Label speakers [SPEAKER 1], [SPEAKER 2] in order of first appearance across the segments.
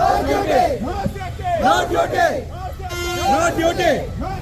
[SPEAKER 1] No duty! No duty! No duty!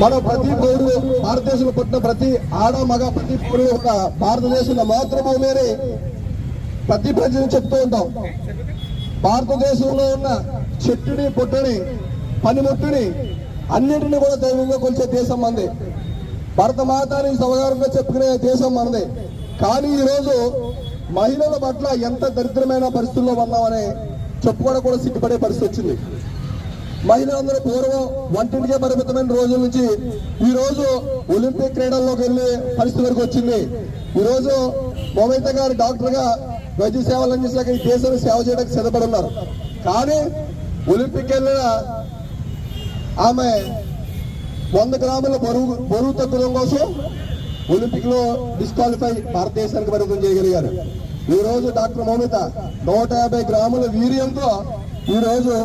[SPEAKER 2] మనం ప్రతి పౌరుడు భారతదేశంలో పుట్టిన ప్రతి ఆడ మగ ప్రతి పౌరుడు ఒక భారతదేశంలో మాతృభూమిని ప్రతి ప్రజలు చెప్తూ ఉంటాం. భారతదేశంలో ఉన్న చెట్టుని పొట్టుని పనిముట్టుని అన్నిటిని కూడా దైవంగా కొలిచే దేశం మనది భరత మాతాని సవగారంగా చెప్పుకునే దేశం మనది కానీ ఈరోజు మహిళల పట్ల ఎంత దరిద్రమైన పరిస్థితుల్లో ఉన్నామని చెప్పుకోవడం కూడా సిగ్గుపడే పరిస్థితి వచ్చింది. మహిళలందరూ పూర్వం వంటింటికే పరిమితమైన రోజుల నుంచి ఈ రోజు ఒలింపిక్ క్రీడల్లోకి వెళ్ళే పరిస్థితి వరకు వచ్చింది. ఈ రోజు మొమైత గారు డాక్టర్గా వైద్య సేవలు అందించాక ఈ దేశానికి సేవ చేయడానికి సిద్ధపడి ఉన్నారు కానీ ఒలింపిక్ వెళ్ళిన ఆమె వంద గ్రాముల బరువు బరువు తగ్గడం కోసం ఒలింపిక్లో డిస్క్వాలిఫై భారతదేశానికి పరిమితం చేయగలిగారు. ఈ రోజు డాక్టర్ మౌమిత నూట యాభై గ్రాముల వీర్యంతో ఈ రోజు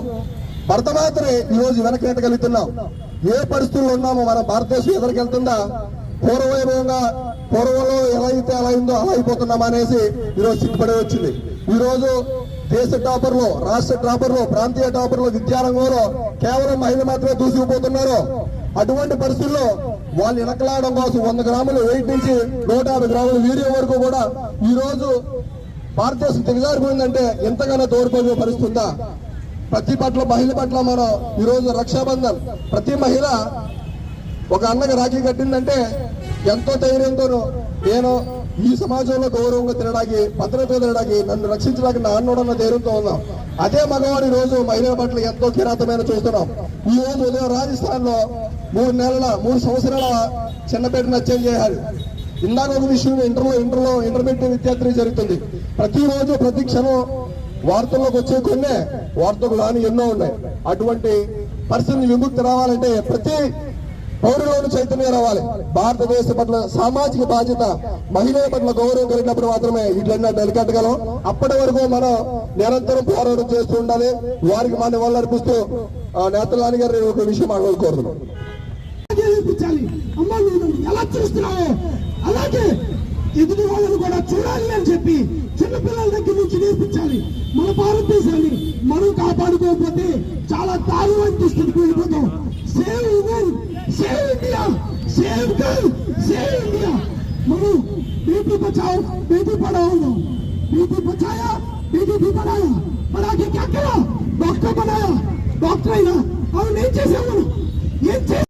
[SPEAKER 2] భర్త మాత్రమే ఈరోజు వెనక్కి ఏ పరిస్థితుల్లో ఉన్నామో మన భారతదేశం ఎదురుకెళ్తుందా పూర్వవైభవంగా పూర్వంలో ఎలా అయితే అలా అయిందో అలా అయిపోతున్నాం అనేసి ఈరోజు సిగ్గుపడి వచ్చింది. ఈరోజు దేశ టాపర్లో రాష్ట్ర టాపర్లో ప్రాంతీయ టాపర్లో విద్యారంగంలో కేవలం మహిళలు మాత్రమే దూసుకుపోతున్నారు. అటువంటి పరిస్థితుల్లో వాళ్ళు వెనకలాడడం కోసం వంద గ్రాములు వెయిట్ నుంచి నూట యాభై గ్రాముల వీర్యం వరకు కూడా ఈరోజు భారతదేశం దిగజారిపోయిందంటే ఎంతగానో దూరపోయే పరిస్థితి ఉందా? ప్రతి పట్ల మహిళ పట్ల మనం ఈ రోజు రక్షాబంధన్. ప్రతి మహిళ ఒక అన్నకి రాఖీ కట్టిందంటే ఎంతో ధైర్యంతోనూ నేను ఈ సమాజంలో గౌరవంగా తినడానికి భద్రత తినడానికి నన్ను రక్షించడానికి నా అన్నోడన్న ధైర్యంతో ఉన్నాం. అదే మగవాడు రోజు మహిళల పట్ల ఎంతో కిరాతమైన చూస్తున్నాం. ఈ రోజు ఉదయం రాజస్థాన్లో మూడు నెలల మూడు సంవత్సరాల చిన్నపేటను హత్య చేయాలి? ఇందాక ఒక విషయం ఇంటర్లో ఇంటర్లో ఇంటర్మీడియట్ విద్యార్థి జరుగుతుంది. ప్రతిరోజు ప్రతి క్షణం వార్తల్లోకి వచ్చే కొన్నే వార్తకు రాని ఎన్నో ఉన్నాయి. అటువంటి పరిస్థితి విముక్తి రావాలంటే ప్రతి పౌరులోని చైతన్యం రావాలి. భారతదేశ పట్ల సామాజిక బాధ్యత మహిళల పట్ల గౌరవం కలిగినప్పుడు మాత్రమే ఇట్లన్నా నిలకట్టగలం. అప్పటి వరకు మనం నిరంతరం పోరాటం చేస్తూ ఉండాలి. వారికి మన వల్ల అర్పిస్తూ నేతలాని గారు ఒక విషయం మాట్లాడుకోరుతున్నాం
[SPEAKER 3] ఎలా చూస్తున్నావో అలాగే ఎదుటి వాళ్ళను కూడా చూడాలి అని చెప్పి చిన్నపిల్లల దగ్గర నుంచి నేర్పించాలి. మన భారతదేశాన్ని మనం కాపాడుకోకపోతే చాలా దారుణమైన అనిపిస్తుంది. వెళ్ళిపోతాం. Save women save India save girl save India మనం బేటీ బచావ్ బేటీ పడావ్ బేటీ బచాయా బేటీ భీ పడాయా? పడాకే క్యా డాక్టర్ బనాయా డాక్టర్ అయినా? అవును ఏం చేసాం మనం? ఏం చేసాం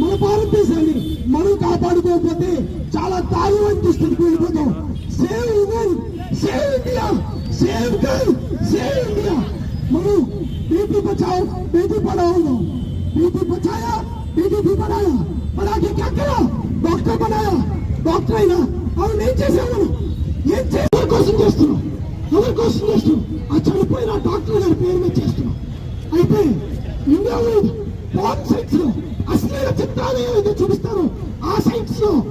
[SPEAKER 3] మన భారతదేశాన్ని మనం కాపాడుకోకపోతే చాలా తాలివంటి స్థితికి వెళ్ళిపోతాం save women save India save girl save India. మనం బేటీ బచావ్ బేటీ పడావ్ బేటీ బచాయా బేటీ పడాయా పడాకే క్యా డాక్టర్ పడాయా డాక్టర్ అయినా? అవును ఏం చేశాం మనం ఏం చేయడం కోసం చేస్తున్నాం ఎవరి కోసం చేస్తున్నాం ఆ చనిపోయిన డాక్టర్ గారి పేరు మీద చేస్తున్నాం అయితే ఇండియా పాన్ సైట్స్లో అశ్లీల చిత్రాలు ఏవైతే చూపిస్తారో. ఆ సైట్స్లో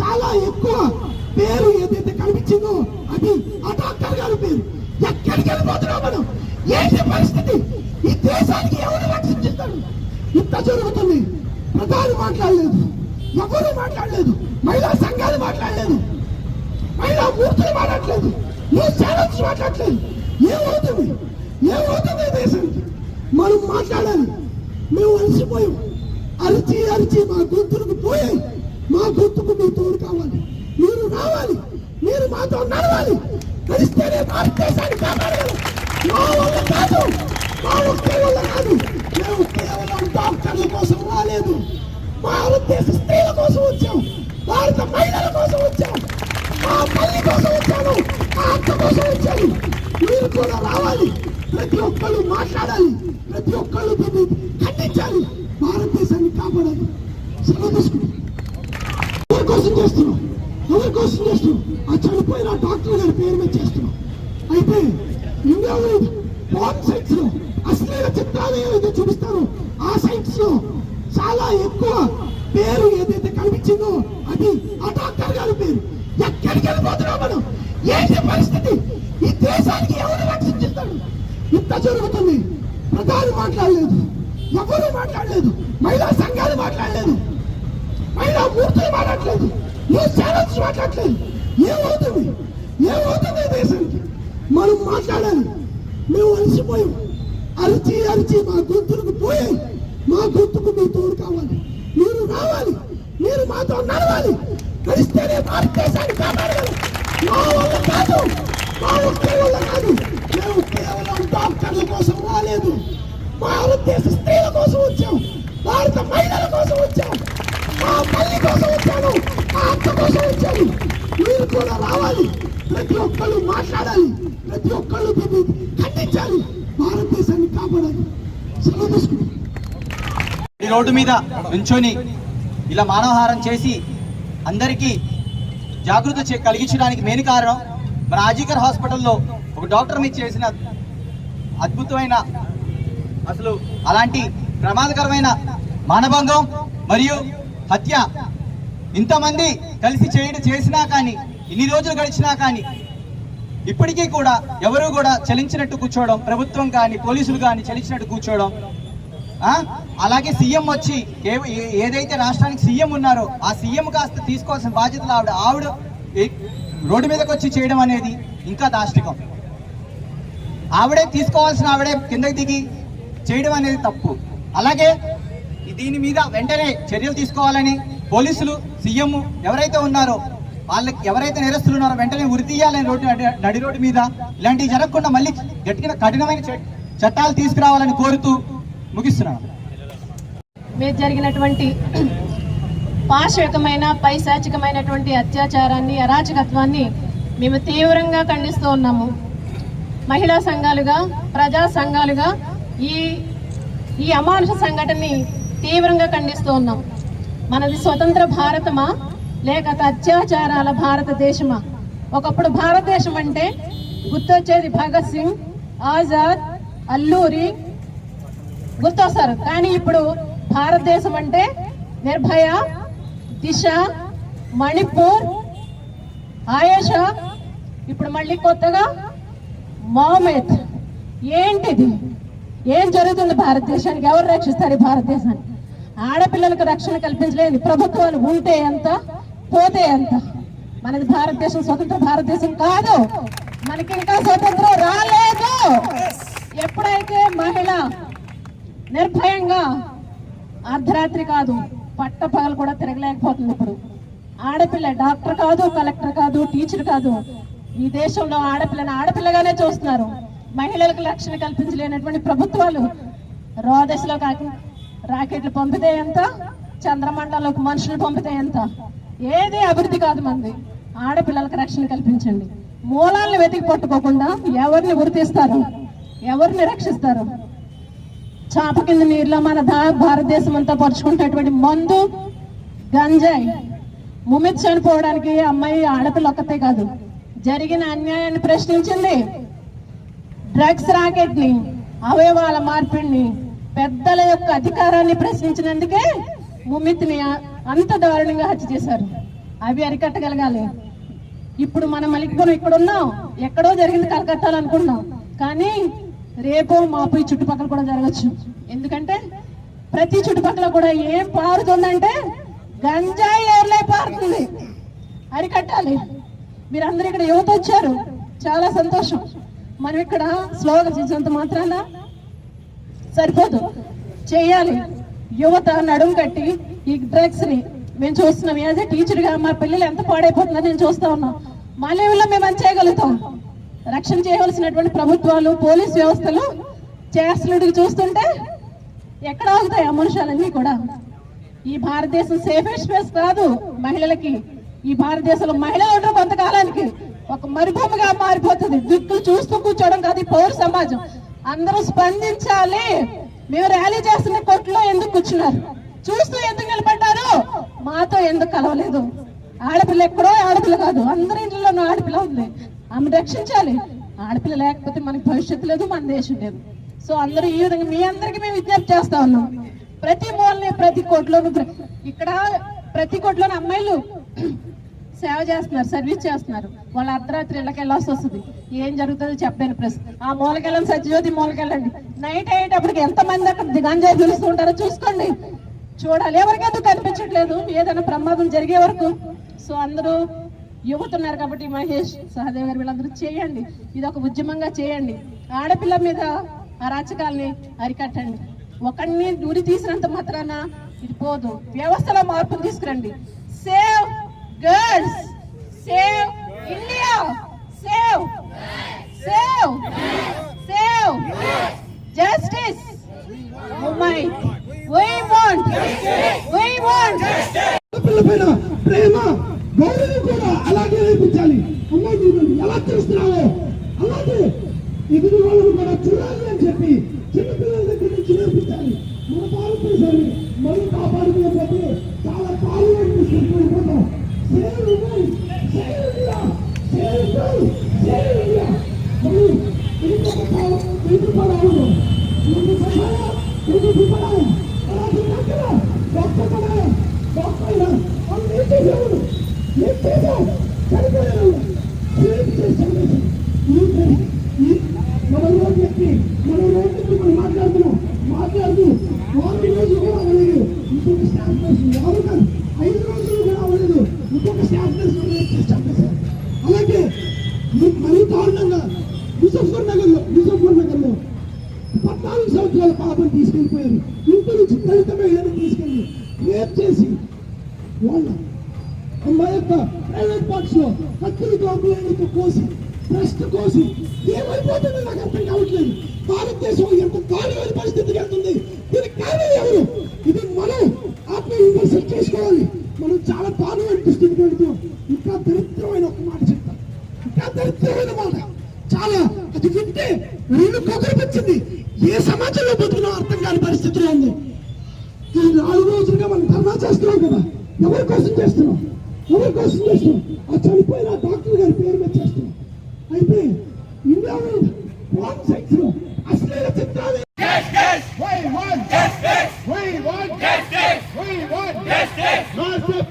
[SPEAKER 3] చాలా ఎక్కువ పేరు ఏదైతే కనిపించిందో అది ఆ డాక్టర్ గారి పేరు. ఎక్కడికి వెళ్ళిపోతున్నాం మనం? ఏంటి పరిస్థితి? ఈ దేశానికి ఎవరు రక్షించుతాడు ఇంత జరుగుతుంది. ప్రధాని మాట్లాడలేదు. ఎవరు మాట్లాడలేదు? మహిళా సంఘాలు మాట్లాడలేదు. మూర్తులు మాట్లాడలేదు. న్యూస్ ఛానల్స్ మాట్లాడలేదు. ఏమవుతుంది? ఏమవుతుంది దేశానికి? మనం మాట్లాడాలి. మేము అలసిపోయాం. అరిచి అరిచి మా గొంతులకు పోయాయి. మా గొంతుకు మీ తోడు కావాలి. మీరు రావాలి. మీరు మాతో నడవాలి. నడిస్తేనే భారతదేశాన్ని కాపాడగలం మా వల్ల కాదు. మా ఒకే వల్ల కాదు. మేము కేవలం డాక్టర్ల కోసం రాలేదు. భారతదేశ స్త్రీల కోసం వచ్చాం. భారత మహిళల కోసం వచ్చాం. మా తల్లి కోసం వచ్చాను. మా అత్త కోసం వచ్చాను. మీరు కూడా రావాలి. ప్రతి ఒక్కళ్ళు మాట్లాడాలి. ప్రతి ఒక్కళ్ళు దీన్ని ఖండించాలి. భారతదేశాన్ని కాపాడాలి. సెలవు తీసుకుంటాం ఎవరి కోసం చేస్తున్నాం ఎవరి కోసం చేస్తున్నాం ఆ చనిపోయిన డాక్టర్ గారి పేరు మీద చేస్తున్నాం అయితే ఇండియాలో పాన్ సైట్స్లో అశ్లీల చిత్రాలు ఏవైతే చూపిస్తారో ఆ సైట్స్లో చాలా ఎక్కువ పేరు ఏదైతే కనిపించిందో అది ఆ డాక్టర్ గారి పేరు. ఎక్కడికి వెళ్ళిపోతున్నాం మనం? ఏంటి పరిస్థితి? ఈ దేశానికి ఎవరు రక్షించుతాడు ఇంత జరుగుతుంది. ప్రధాని మాట్లాడలేదు. ఎవరు మాట్లాడలేదు? మహిళా సంఘాలు మాట్లాడలేదు. మహిళా మూర్తులు మాట్లాడలేదు. న్యూస్ ఛానల్స్ మాట్లాడలేదు. ఏమవుతుంది ఏమవుతుంది దేశానికి? మనం మాట్లాడాలి. మేము అలసిపోయాం. అరిచి అరిచి మా గొంతులకు పోయాయి మా గొంతుకు మీ తోడు కావాలి. మీరు రావాలి. మీరు మాతో నడవాలి. కలిస్తేనే భారతదేశాన్ని కాపాడగలం మా వల్ల కాదు. మా ఒకే వల్ల కాదు మేము కేవలం డాక్టర్ల కోసం రాలేదు. భారతదేశ స్త్రీల కోసం వచ్చాం భారత మహిళల కోసం వచ్చాం మా తల్లి కోసం వచ్చాను మా అత్త కోసం వచ్చాను. మీరు కూడా రావాలి ప్రతి ఒక్కళ్ళు మాట్లాడాలి ప్రతి ఒక్కళ్ళు దీన్ని ఖండించాలి భారతదేశాన్ని కాపాడాలి. సెలవు తీసుకుంటాం.
[SPEAKER 4] ఈ రోడ్డు మీద నుంచొని ఇలా మానవహారం చేసి అందరికీ జాగృతి కలిగించడానికి మెయిన్ కారణం మన ఆజీకర్ హాస్పిటల్లో ఒక డాక్టర్ మీద చేసిన అద్భుతమైన అసలు అలాంటి ప్రమాదకరమైన మానభంగం మరియు హత్య ఇంతమంది కలిసి చేయడం చేసినా కానీ ఇన్ని రోజులు గడిచినా కానీ ఇప్పటికీ కూడా ఎవరు కూడా చలించినట్టు కూర్చోవడం ప్రభుత్వం కానీ పోలీసులు కానీ చలించినట్టు కూర్చోవడం ఆ? అలాగే సీఎం వచ్చి ఏ- ఏ- ఏదైతే రాష్ట్రానికి సీఎం ఉన్నారో ఆ సీఎం కాస్త తీసుకోవాల్సిన బాధ్యతలు ఆవిడ ఆవిడ ఏ- రోడ్డు మీదకి వచ్చి చేయడం అనేది ఇంకా దాష్టికం. ఆవిడే తీసుకోవాల్సిన ఆవిడే కిందకి దిగి చేయడం అనేది తప్పు. అలాగే దీని మీద వెంటనే చర్యలు తీసుకోవాలని పోలీసులు సీఎం ఎవరైతే ఉన్నారో వాళ్ళకి ఎవరైతే నేరస్తులు ఉన్నారో వెంటనే ఉరి తీయాలని రోడ్డు నడి- రోడ్డు మీద ఇలాంటివి జరగకుండా మళ్ళీ గట్టిన కఠినమైన చట్టాలు తీసుకురావాలని కోరుతూ ముగిస్తున్నాను.
[SPEAKER 5] మీద జరిగినటువంటి పాశవికమైన పైశాచికమైనటువంటి అత్యాచారాన్ని అరాచకత్వాన్ని మేము తీవ్రంగా ఖండిస్తూ ఉన్నాము. మహిళా సంఘాలుగా ప్రజా సంఘాలుగా ఈ ఈ అమానుష సంఘటనని తీవ్రంగా ఖండిస్తూ ఉన్నాం. మనది స్వతంత్ర భారతమా? లేక అత్యాచారాల భారతదేశమా? ఒకప్పుడు భారతదేశం అంటే గుర్తొచ్చేది భగత్ సింగ్ ఆజాద్ అల్లూరి గుర్తొస్తారు. కానీ ఇప్పుడు భారతదేశం అంటే నిర్భయ దిశ మణిపూర్ ఆయేష ఇప్పుడు మళ్ళీ కొత్తగా మామేత్ ఏంటిది? ఏం జరుగుతుంది భారతదేశానికి? ఎవరు రక్షిస్తారు భారతదేశాన్ని? ఆడపిల్లలకు రక్షణ కల్పించలేని ప్రభుత్వాలు ఉంటే ఎంత పోతే ఎంత? మనది భారతదేశం స్వతంత్ర భారతదేశం కాదు. మనకి ఇంకా స్వతంత్రం రాలేదు. ఎప్పుడైతే మహిళ నిర్భయంగా అర్ధరాత్రి కాదు పట్ట పగలు కూడా తిరగలేకపోతుంది ఇప్పుడు. ఆడపిల్ల డాక్టర్ కాదు కలెక్టర్ కాదు టీచర్ కాదు. ఈ దేశంలో ఆడపిల్లని ఆడపిల్లగానే చూస్తున్నారు. మహిళలకు రక్షణ కల్పించలేనటువంటి ప్రభుత్వాలు రోదశలో కాకి రాకెట్లు పంపితే ఎంత? చంద్రమండలంలోకి మనుషులు పంపితే ఎంత? ఏది అభివృద్ధి కాదు మంది. ఆడపిల్లలకు రక్షణ కల్పించండి. మూలాలను వెతికి పట్టుకోకుండా ఎవరిని గుర్తిస్తారు ఎవరిని రక్షిస్తారు? చాప కింద నీరులో మన దా భారతదేశం అంతా పరుచుకుంటున్నటువంటి మందు గంజాయి ముమిత్ చనిపోవడానికి అమ్మాయి ఆడపిల్ల ఒక్కతే కాదు జరిగిన అన్యాయాన్ని ప్రశ్నించింది. డ్రగ్స్ రాకెట్ని అవయవాల మార్పిడిని పెద్దల యొక్క అధికారాన్ని ప్రశ్నించినందుకే ముమిత్ని అంత దారుణంగా హత్య చేశారు. అవి అరికట్టగలగాలి. ఇప్పుడు మనం మలికిపురం ఇక్కడ ఉన్నాం ఎక్కడో జరిగింది కలకత్తాలో అనుకున్నాం కానీ రేపు మాపు ఈ చుట్టుపక్కల కూడా జరగచ్చు. ఎందుకంటే ప్రతి చుట్టుపక్కల కూడా ఏం పారుతుందంటే గంజాయి ఏర్లై పారుతుంది. అరికట్టాలి. మీరందరూ ఇక్కడ యువత వచ్చారు. చాలా సంతోషం. మనం ఇక్కడ స్లోగన్స్ ఇచ్చినంత మాత్రాన సరిపోదు. చేయాలి. యువత నడుము కట్టి ఈ డ్రగ్స్ని మేము చూస్తున్నాం. యాజ్ ఏ టీచర్గా మా పిల్లలు ఎంత పాడైపోతుందో నేను చూస్తా ఉన్నాం. మా లెవెల్లో మేము అని చేయగలుగుతాం. రక్షణ చేయవలసినటువంటి ప్రభుత్వాలు పోలీస్ వ్యవస్థలు చేస్తున్నట్టు చూస్తుంటే ఎక్కడ ఆగుతాయి ఆ మనుషులన్నీ కూడా? ఈ భారతదేశం సేఫెస్ట్ స్పేస్ కాదు మహిళలకి. ఈ భారతదేశంలో మహిళ ఉండడం కొంతకాలానికి. ఒక మరుభూమిగా మారిపోతుంది. దిక్కులు చూస్తూ కూర్చోవడం కాదు ఈ పౌర సమాజం. అందరూ స్పందించాలి. మేము ర్యాలీ చేస్తున్న కొట్లో ఎందుకు కూర్చున్నారు? చూస్తూ ఎందుకు నిలబడ్డారు? మాతో ఎందుకు కలవలేదు? ఆడపిల్ల ఎక్కడో ఆడపిల్ల కాదు. అందరి ఇంట్లోనూ ఆడపిల్ల ఉంది. ఆమె రక్షించాలి. ఆడపిల్ల లేకపోతే మనకి భవిష్యత్తు లేదు మన దేశం లేదు. సో అందరూ ఈ విధంగా మీ అందరికీ మేము విజ్ఞప్తి చేస్తా ఉన్నాం. ప్రతి మూలని ప్రతి కోట్లోను ప్ర- ఇక్కడ ప్రతి కోట్లోని అమ్మాయిలు సేవ చేస్తున్నారు సర్వీస్ చేస్తున్నారు. వాళ్ళ అర్ధరాత్రి ఇళ్ళకి వెళ్ళాల్సి వస్తుంది. ఏం జరుగుతుందో చెప్పలేని ప్రశ్న ఆ మూలకెళ్ళండి సత్యజ్యోతి మూలకెళ్ళండి. నైట్ అయ్యేటప్పటికి ఎంత మంది అక్కడ గంజాయి పిలుస్తూ ఉంటారో చూసుకోండి. చూడాలి. ఎవరికెందుకు కనిపించట్లేదు? ఏదైనా ప్రమాదం జరిగే వరకు. సో అందరూ యువత ఉన్నారు కాబట్టి మహేష్ సహదేవ్ గారు వీళ్ళందరూ చేయండి. ఇది ఒక ఉద్యమంగా చేయండి. ఆడపిల్ల మీద అరాచకాల్ని అరికట్టండి. ఒకరిని దూరి తీసినంత మాత్రాన ఇది పోదు. వ్యవస్థలో మార్పులు తీసుకురండి. Save girls save India save save save justice my we want we want
[SPEAKER 3] ప్రేమ. గౌరవం కూడా అలాగే నేర్పించాలి అమ్మాయి నువ్వు ఎలా చూస్తున్నావో అలాగే ఎదుటి వాళ్ళని కూడా చూడాలి అని చెప్పి చిన్నపిల్లల దగ్గర నుంచి నేర్పించాలి. మన భారతదేశాన్ని మనం కాపాడుకోకపోతే చాలా కాలం తీసుకుంటున్నాం save women save India save save India ఇంకొక కాలం సహాయం అలాగే డాక్టర్ పడాలి డాక్టర్ వాళ్ళు ఏం చేసేవాడు Yes, yes, yes. భారతదేశం ఎంత కాలువైన పరిస్థితికి వెళ్తుంది? దీనికి కారణం ఎవరు? ఇది మనం ఆత్మ విమర్శలు చేసుకోవాలి. మనం చాలా దారుణమైన అనిపిస్తుంది పెడుతూ ఇంకా దరిద్రమైన ఒక మాట చెప్తాం ఇంకా దరిద్రమైన మాట. చాలా అది వింటే నేను కొకరిపించింది
[SPEAKER 1] Essa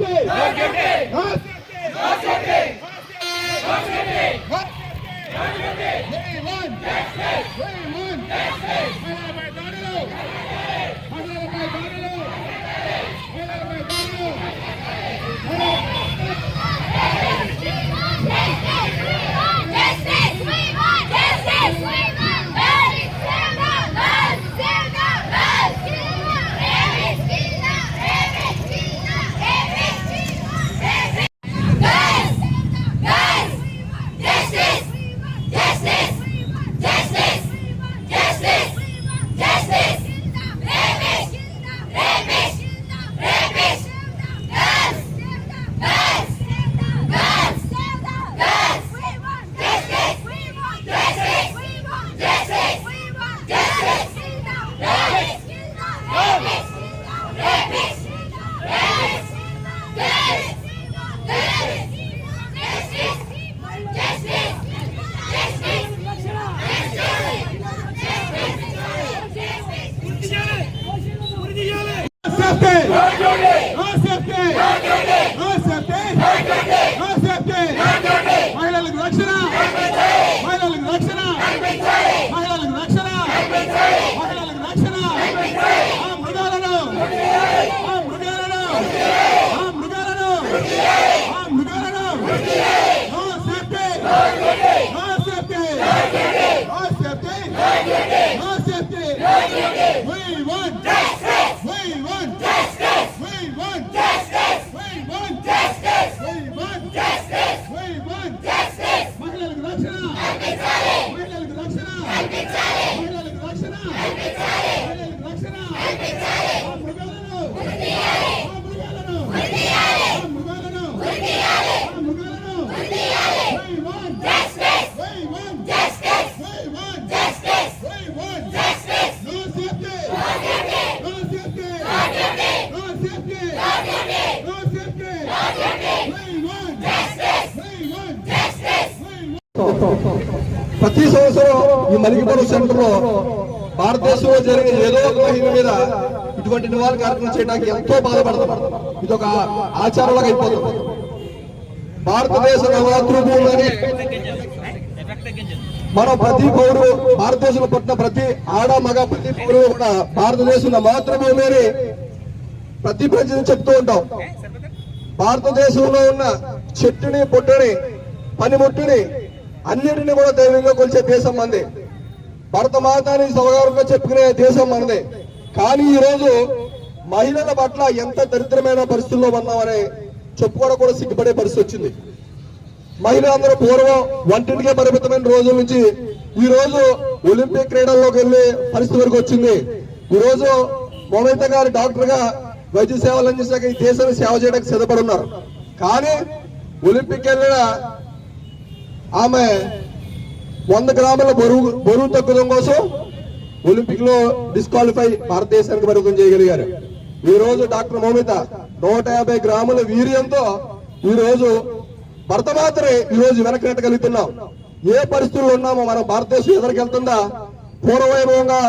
[SPEAKER 1] রাখতে
[SPEAKER 2] ప్రతి ఈ మలికిపురం సెంటర్లో భారతదేశంలో జరిగే ఏదో ఒక మహిళ మీద ఇటువంటి నివారణ కార్యక్రమం చేయడానికి ఎంతో బాధపడతాం. ఇది ఒక ఆచారంలాగా అయిపోతుంది. భారతదేశ మాతృభూమి మన ప్రతి పౌరుడు భారతదేశంలో పుట్టిన ప్రతి ఆడ మగ ప్రతి పౌరుడు కూడా భారతదేశంలో మాతృభూమి అని ప్రతి ప్రజలు చెప్తూ ఉంటాం. భారతదేశంలో ఉన్న చెట్టుని పొట్టుని పనిముట్టుని అన్నిటిని కూడా దైవంగా కొలిచే దేశం మంది భరత మాతాని సవగారుగా చెప్పుకునే దేశం మనది కానీ ఈ రోజు మహిళల పట్ల ఎంత దరిద్రమైన పరిస్థితుల్లో ఉన్నామని చెప్పుకోవడం కూడా సిగ్గుపడే పరిస్థితి వచ్చింది. మహిళలందరూ పూర్వం వంటింటికే పరిమితమైన రోజుల నుంచి ఈ రోజు ఒలింపిక్ క్రీడల్లోకి వెళ్ళే పరిస్థితి వరకు వచ్చింది. ఈ రోజు మోమిత గారు డాక్టర్గా వైద్య సేవలు అందించాక ఈ దేశాన్ని సేవ చేయడానికి సిద్ధపడున్నారు. కానీ ఒలింపిక్ వెళ్ళిన ఆమె వంద గ్రాముల బరువు బరువు తగ్గడం కోసం ఒలింపిక్లో డిస్క్వాలిఫై భారతదేశానికి పరిమితం చేయగలిగారు. ఈ రోజు డాక్టర్ మౌమిత నూట యాభై గ్రాముల వీర్యంతో ఈ రోజు భర్త మాత్రమే ఈ రోజు వెనక్కి ఏ పరిస్థితుల్లో ఉన్నామో మనం భారతదేశం ఎదురుకెళ్తుందా పూర్వవైభవంగా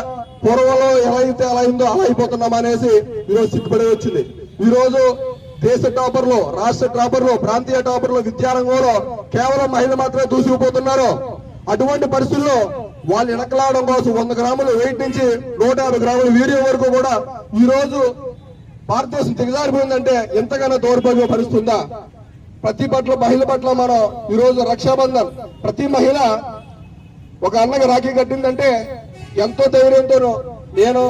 [SPEAKER 2] పూర్వంలో ఎలా అయితే అలా అయిందో అలా అయిపోతున్నాం అనేసి ఈ రోజు సిగ్గుపడి వచ్చింది. ఈ రోజు దేశ టాపర్లు రాష్ట్ర టాపర్లు ప్రాంతీయ టాపర్లు విద్యారంగంలో కేవలం మహిళలు మాత్రమే దూసుకుపోతున్నారు. అటువంటి పరిస్థితుల్లో వాళ్ళు ఇనకలాడడం కోసం వంద గ్రాములు వెయిట్ నుంచి నూట యాభై గ్రాముల వీడియో వరకు కూడా ఈ రోజు భారతదేశం దిగజారిపోయిందంటే ఎంతగానో దౌర్భాగ్య పరిస్థితుందా ప్రతి పట్ల మహిళ పట్ల మనం ఈ రోజు రక్షాబంధన్ ప్రతి మహిళ ఒక అన్నకి రాఖీ కట్టిందంటే ఎంతో ధైర్యంతోనూ నేను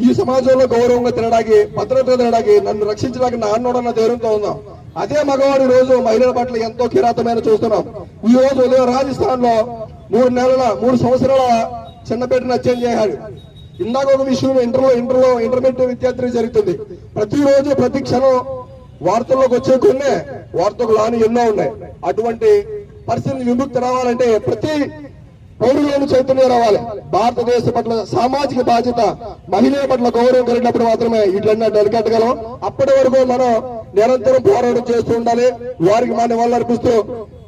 [SPEAKER 2] ఈ సమాజంలో గౌరవంగా తినడానికి భద్రత తినడానికి నన్ను రక్షించడానికి నా అన్నోడన్న ధైర్యంతో ఉందాం అదే మగవాడు రోజు మహిళల పట్ల ఎంతో కిరాతమైన చూస్తున్నాం. ఈ రోజు ఉదయం రాజస్థాన్లో మూడు నెలల మూడు సంవత్సరాల చిన్నపేటను బిడ్డను చేశాడు. ఇందాక ఒక విషయం ఇంటర్లో ఇంటర్లో ఇంటర్మీడియట్ విద్యార్థులకు జరుగుతుంది. ప్రతిరోజు ప్రతి క్షణం వార్తల్లోకి వచ్చే కొన్ని వార్తలు లాని ఎన్నో ఉన్నాయి. అటువంటి పరిస్థితిని విముక్తి రావాలంటే ప్రతి పౌరులను చైతన్యం రావాలి. భారతదేశ పట్ల సామాజిక బాధ్యత మహిళల పట్ల గౌరవం కలిగినప్పుడు మాత్రమే ఇట్లన్నా అరికట్టగలం. అప్పటి వరకు మనం నిరంతరం పోరాటం చేస్తూ ఉండాలి. వారికి మన వల్ల అర్పిస్తూ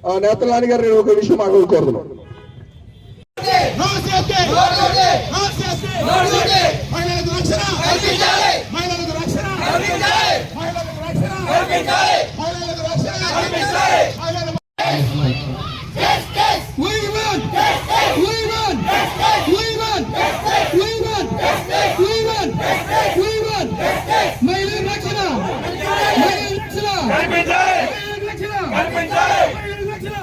[SPEAKER 2] ఆ, నేతలాని గారు నేను ఒక విషయం మాట్లాడుకోరుతున్నాను
[SPEAKER 1] Yes safety! No safety! No safety! No safety! మహిళలకు రక్షణ కల్పించాలి మహిళలకు రక్షణ కల్పించాలి మహిళలకు రక్షణ కల్పించాలి మహిళలకు రక్షణ కల్పించాలి మహిళలకు
[SPEAKER 6] Justice!
[SPEAKER 3] We win! We win! We win! We win! We win! We win! మహిళల రక్షణ రక్షణ మహిళల రక్షణ